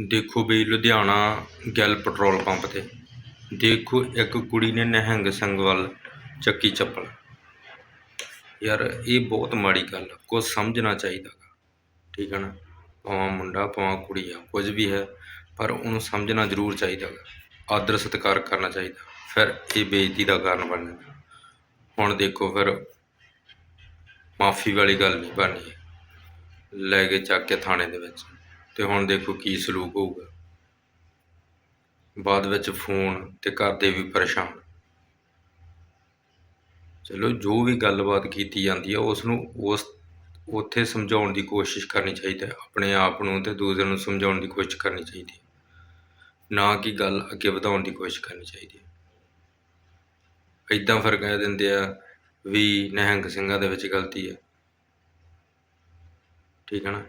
ਦੇਖੋ ਬਈ Ludhiana ਗੈਲ petrol pump ਤੇ। ਦੇਖੋ ਇੱਕ ਕੁੜੀ ਨੇ ਨਹਿੰਗ ਸਿੰਘ ਵੱਲ ਚੱਕੀ ਚੱਪਲ। ਯਾਰ ਇਹ ਬਹੁਤ ਮਾੜੀ ਗੱਲ ਆ ਕੁਝ ਸਮਝਣਾ ਚਾਹੀਦਾ ਗਾ। ਠੀਕ ਹੈ ਨਾ? ਭਾਵੇਂ ਮੁੰਡਾ, ਭਾਵੇਂ ਕੁੜੀ ਆ, ਕੁਝ ਵੀ ਹੈ, ਪਰ ਉਹਨੂੰ ਸਮਝਣਾ ਜ਼ਰੂਰ ਚਾਹੀਦਾ ਗਾ। ਆਦਰ ਸਤਿਕਾਰ ਕਰਨਾ ਚਾਹੀਦਾ। ਫਿਰ ਇਹ ਬੇਇੱਜ਼ਤੀ ਦਾ ਕਾਰਨ ਬਣ ਜਾਂਦਾ। ਹੁਣ ਦੇਖੋ ਫਿਰ ਮਾਫੀ ਵਾਲੀ ਗੱਲ ਨਹੀਂ ਬਣਨੀ। ਲੈ ਕੇ ਚੱਕ ਕੇ ਥਾਣੇ ਦੇ ਵਿੱਚ। ਅਤੇ ਹੁਣ ਦੇਖੋ ਕੀ ਸਲੂਕ ਹੋਊਗਾ। ਬਾਅਦ ਵਿੱਚ ਫੋਨ ਅਤੇ ਘਰ ਦੇ ਵੀ ਪਰੇਸ਼ਾਨ। ਚਲੋ ਜੋ ਵੀ ਗੱਲਬਾਤ ਕੀਤੀ ਜਾਂਦੀ ਹੈ ਉਸ ਨੂੰ ਉਸ, ਉੱਥੇ ਸਮਝਾਉਣ ਦੀ ਕੋਸ਼ਿਸ਼ ਕਰਨੀ ਚਾਹੀਦੀ ਹੈ। ਆਪਣੇ ਆਪ ਨੂੰ ਤੇ ਦੂਸਰੇ ਨੂੰ ਸਮਝਾਉਣ ਦੀ ਕੋਸ਼ਿਸ਼ ਕਰਨੀ ਚਾਹੀਦੀ ਹੈ। ਨਾ ਕਿ ਗੱਲ ਅੱਗੇ ਵਧਾਉਣ ਦੀ ਕੋਸ਼ਿਸ਼ ਕਰਨੀ ਚਾਹੀਦੀ ਹੈ। ਇਦਾਂ ਫਿਰ ਕਹਿ ਦਿੰਦੇ ਆ ਵੀ ਨਿਹੰਗ ਸਿੰਘਾਂ ਦੇ ਵਿੱਚ ਗਲਤੀ ਹੈ। ਠੀਕ ਹੈ ਨਾ?